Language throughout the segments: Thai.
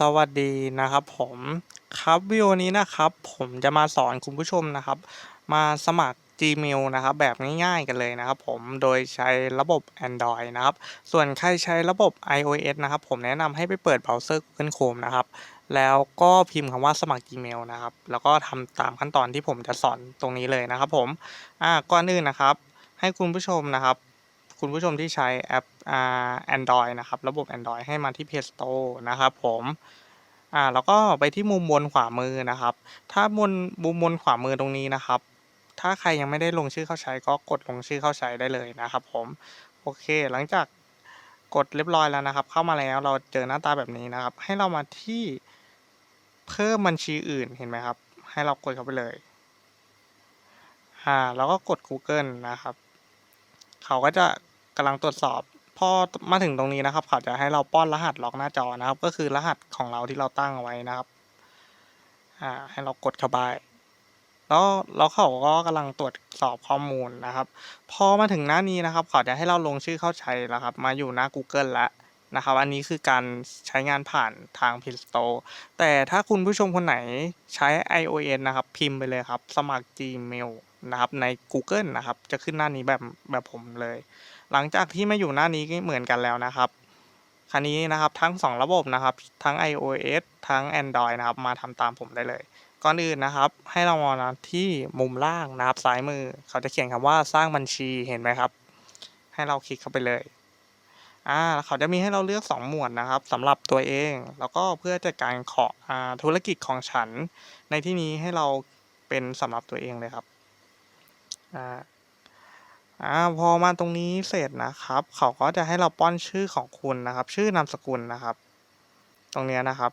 สวัสดีนะครับผมครับวิดีโอนี้นะครับ ผมจะมาสอนคุณผู้ชมนะครับ มาสมัคร Gmail นะครับแบบง่ายๆกันเลยนะครับ ผมโดยใช้ระบบ Android นะครับส่วนใครใช้ระบบ iOS นะครับ ผมแนะนำให้ไปเปิดเบราว์เซอร์ Google Chrome นะครับแล้วก็พิมพ์คำว่าสมัคร Gmail นะครับแล้วก็ทำตามขั้นตอนที่ผมจะสอนตรงนี้เลยนะครับ ผมอ่าก่อนอื่นนะครับ ให้คุณผู้ชมนะครับ คุณผู้ชมที่ใช้แอปอ่า Android นะครับ ระบบ Android ให้มาที่ Play Store นะครับผมอ่าแล้วก็ไปที่มุมบนขวามือนะครับ ถ้าบนมุมบนขวามือตรงนี้นะครับ ถ้าใครยังไม่ได้ลงชื่อเข้าใช้ก็กดลงชื่อเข้าใช้ได้เลยนะครับ ผมโอเค หลังจากกดเรียบร้อยแล้วนะครับ เข้ามาแล้วเราเจอหน้าตาแบบนี้นะครับ ให้เรามาที่เพิ่มบัญชีอื่นเห็นไหมครับ ให้เรากดเข้าไปเลยอ่าแล้วก็กด Google นะครับ เขาก็จะ กำลังตรวจสอบ พอมาถึงตรงนี้นะครับเขาจะให้เราป้อนรหัสล็อกหน้าจอนะครับ ก็คือรหัสของเราที่เราตั้งเอาไว้นะครับอ่าให้เรากดเข้าไปแล้วแล้วเขาก็กำลังตรวจสอบข้อมูลนะครับ พอมาถึงหน้านี้นะครับเขาจะให้เราลงชื่อเข้าใช้แล้วครับ มาอยู่หน้า Google แล้วนะครับ อันนี้คือการใช้งานผ่านทาง Play Store แต่ถ้าคุณผู้ชมคนไหนใช้ iOS นะครับ พิมพ์ไปเลยครับ สมัคร Gmail นะครับใน Google นะครับ จะขึ้นหน้านี้แบบแบบผมเลย หลังจากที่มาอยู่หน้านี้ก็เหมือนกันแล้วนะครับคราวนี้นะครับทั้ง 2 ระบบนะครับ ทั้ง iOS ทั้ง Android นะครับ มาทำตามผมได้เลย ก่อนอื่นนะครับ ให้เรามาที่มุมล่างนะครับซ้ายมือ เขาจะเขียนคำว่าสร้างบัญชีเห็นไหมครับ ให้เราคลิกเข้าไปเลยอ่าเขาจะมีให้เราเลือก 2 หมวดนะครับสำหรับตัวเอง แล้วก็เพื่อจัดการขออ่าธุรกิจของฉัน ในที่นี้ให้เราเป็นสำหรับตัวเองเลยครับอ่า อ่าพอมาตรงนี้เสร็จนะครับ เขาก็จะให้เราป้อนชื่อของคุณนะครับ ชื่อนามสกุลนะครับ ตรงนี้นะครับ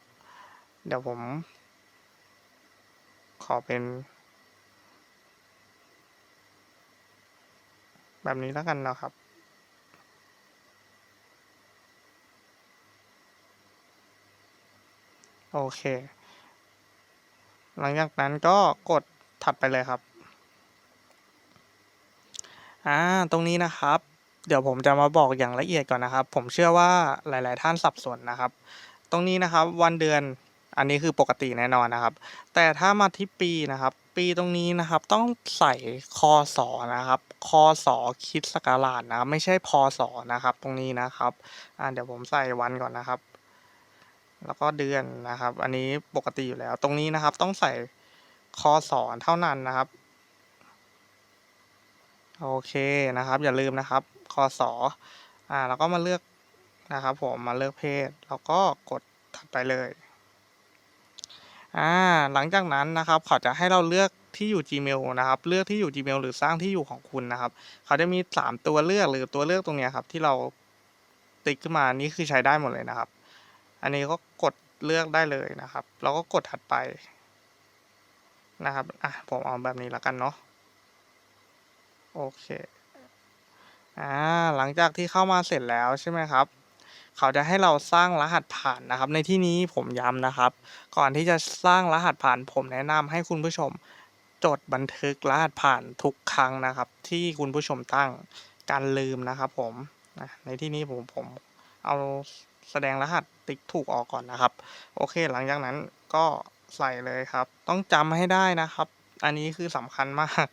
เดี๋ยวผม ขอเป็น แบบนี้แล้วกันนะครับโอเค หลังจากนั้นก็กดถัดไปเลยครับ อ่าตรงนี้นะครับ เดี๋ยวผมจะมาบอกอย่างละเอียดก่อนนะครับ ผมเชื่อว่าหลาย ๆ ท่านสับสนนะครับ ตรงนี้นะครับวันเดือนอันนี้คือปกติแน่นอนนะครับ แต่ถ้ามาที่ปีนะครับ ปีตรงนี้นะครับต้องใส่คศนะครับคศคริดศักราชนะครับ ไม่ใช่พศนะครับ ตรงนี้นะครับอ่าเดี๋ยวผมใส่วันก่อนนะครับ แล้วก็เดือนนะครับ อันนี้ปกติอยู่แล้ว ตรงนี้นะครับต้องใส่คศเท่านั้นนะครับ โอเคนะครับ อย่าลืมนะครับคศอ่าแล้วก็มาเลือกนะครับ ผมมาเลือกเพศ แล้วก็กดถัดไปเลยอ่าหลังจากนั้นนะครับ เขาจะให้เราเลือกที่อยู่ Gmail นะครับ เลือกที่อยู่ Gmail หรือสร้างที่อยู่ของคุณนะครับ เขาจะมีสามตัวเลือกหรือตัวเลือกตรงนี้ครับ ที่เราติ๊กขึ้นมานี่คือใช้ได้หมดเลยนะครับ อันนี้ก็กดเลือกได้เลยนะครับ แล้วก็กดถัดไปนะครับ อะ ผมเอาแบบนี้แล้วกันเนาะ โอเค อ่า หลังจากที่เข้ามาเสร็จแล้วใช่ไหมครับ เขาจะให้เราสร้างรหัสผ่านนะครับ ในที่นี้ผมย้ำนะครับ ก่อนที่จะสร้างรหัสผ่าน ผมแนะนำให้คุณผู้ชม จดบันทึกรหัสผ่านทุกครั้งนะครับ ที่คุณผู้ชมตั้งการลืมนะครับ ผมในที่นี้ผมผมเอาแสดงรหัสติ๊กถูกออกก่อนนะครับ โอเค หลังจากนั้นก็ใส่เลยครับ ต้องจำให้ได้นะครับ อันนี้คือสำคัญมาก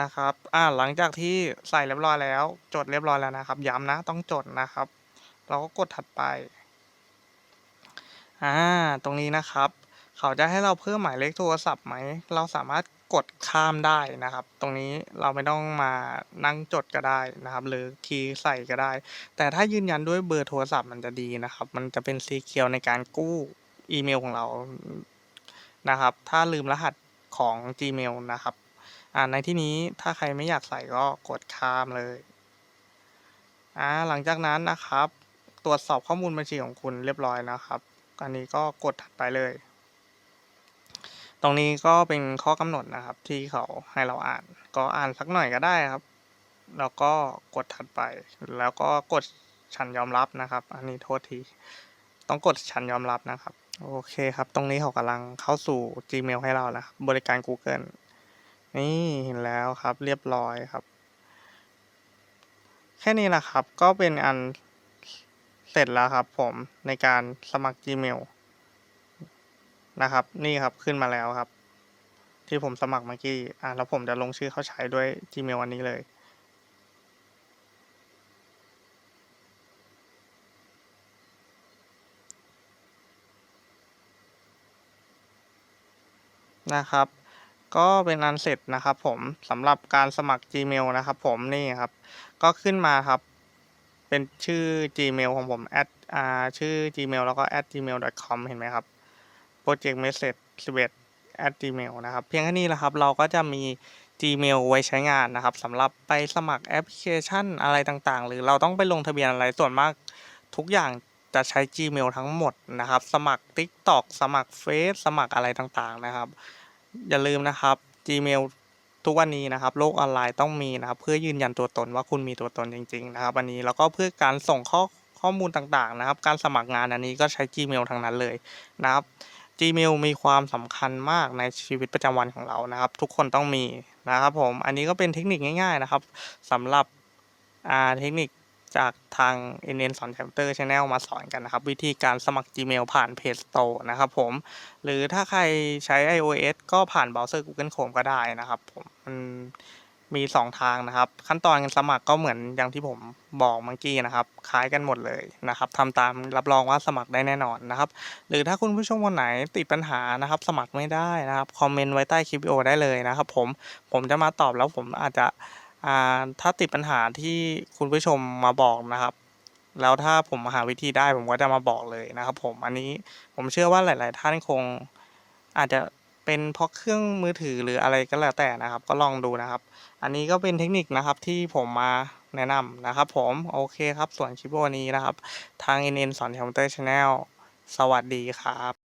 นะครับ อ่า หลังจากที่ใส่เรียบร้อยแล้ว จดเรียบร้อยแล้วนะครับ ย้ำนะ ต้องจดนะครับ เราก็กดถัดไป อ่า ตรงนี้นะครับ เขาจะให้เราเพิ่มหมายเลขโทรศัพท์ไหม เราสามารถกดข้ามได้นะครับ ตรงนี้เราไม่ต้องมานั่งจดก็ได้นะครับ หรือคีย์ใส่ก็ได้ แต่ถ้ายืนยันด้วยเบอร์โทรศัพท์มันจะดีนะครับ มันจะเป็นสีเขียวในการกู้อีเมลของเรา นะครับ ถ้าลืมรหัสของ Gmail นะครับ อ่าในที่นี้ถ้าใครไม่อยากใส่ก็กดข้ามเลยอ่าหลังจากนั้นนะครับ ตรวจสอบข้อมูลบัญชีของคุณเรียบร้อยนะครับอันนี้ก็กดถัดไปเลย ตรงนี้ก็เป็นข้อกำหนดนะครับ ที่เขาให้เราอ่าน ก็อ่านสักหน่อยก็ได้ครับ แล้วก็กดถัดไป แล้วก็กดฉันยอมรับนะครับ อันนี้โทษที ต้องกดฉันยอมรับนะครับ โอเคครับ ตรงนี้เขากำลังเข้าสู่ Gmail ให้เราแล้วครับบริการ Google นี่เห็นแล้วครับเรียบร้อยครับ แค่นี้แหละครับก็เป็นอันเสร็จแล้วครับผมในการสมัคร Gmail นะครับ นี่ครับขึ้นมาแล้วครับ ที่ผมสมัครเมื่อกี้อ่าแล้วผมจะลงชื่อเข้าใช้ด้วย Gmail อันนี้เลยนะครับ ก็เป็นอันเสร็จนะครับผมสำหรับการสมัคร Gmail นะครับผมนี่ครับ ก็ขึ้นมาครับ เป็นชื่อ Gmail ของผมแอดอ่าชื่อ Gmail แล้วก็ at gmail.com เห็นไหมครับ project message 11 at gmail นะครับ เพียงแค่นี้แหละครับ เราก็จะมี Gmail ไว้ใช้งานนะครับสำหรับไปสมัครแอปพลิเคชันอะไรต่างๆ หรือเราต้องไปลงทะเบียนอะไรส่วนมากทุกอย่างจะใช้ Gmail ทั้งหมดนะครับ สมัคร TikTok สมัครเฟซสมัครอะไรต่างๆนะครับ อย่าลืมนะครับ Gmail ทุกวันนี้นะครับโลกออนไลน์ต้องมีนะครับ เพื่อยืนยันตัวตนว่าคุณมีตัวตนจริง ๆ นะครับ อันนี้แล้วก็เพื่อการส่งข้อข้อมูลต่างๆ นะครับ การสมัครงานอันนี้ก็ใช้ Gmail ทั้งนั้นเลยนะครับ Gmail มีความสำคัญมากในชีวิตประจำวันของเรานะครับ ทุกคนต้องมีนะครับผมอันนี้ก็เป็นเทคนิคง่าย ๆ นะครับสำหรับอ่าเทคนิค จากทาง NN สอน Chapter Channel มาสอนกันนะครับ วิธีการสมัคร Gmail ผ่าน Play Store นะครับผม หรือถ้าใครใช้ iOS ก็ผ่านเบราว์เซอร์ Google Chrome ก็ได้นะครับผมมันมี 2 ทางนะครับ ขั้นตอนการสมัครก็เหมือนอย่างที่ผมบอกเมื่อกี้นะครับ คล้ายกันหมดเลยนะครับทำตามรับรองว่าสมัครได้แน่นอนนะครับ หรือถ้าคุณผู้ชมคนไหนติดปัญหานะครับ สมัครไม่ได้นะครับ คอมเมนต์ไว้ใต้คลิปวิดีโอได้เลยนะครับผมผมจะมาตอบแล้วผมอาจจะ ถ้าติดปัญหาที่คุณผู้ชมมาบอกนะครับ แล้วถ้าผมหาวิธีได้ผมก็จะมาบอกเลยนะครับผมอันนี้ผมเชื่อว่าหลาย ๆ ท่านคงอาจจะเป็นเพราะเครื่องมือถือหรืออะไรก็แล้วแต่นะครับ ก็ลองดูนะครับ อันนี้ก็เป็นเทคนิคนะครับที่ผมมาแนะนำนะครับ ผมโอเคครับส่วนคลิปวันนี้นะครับ ทาง NN สอนคอมพิวเตอร์ชาแนลสวัสดีครับ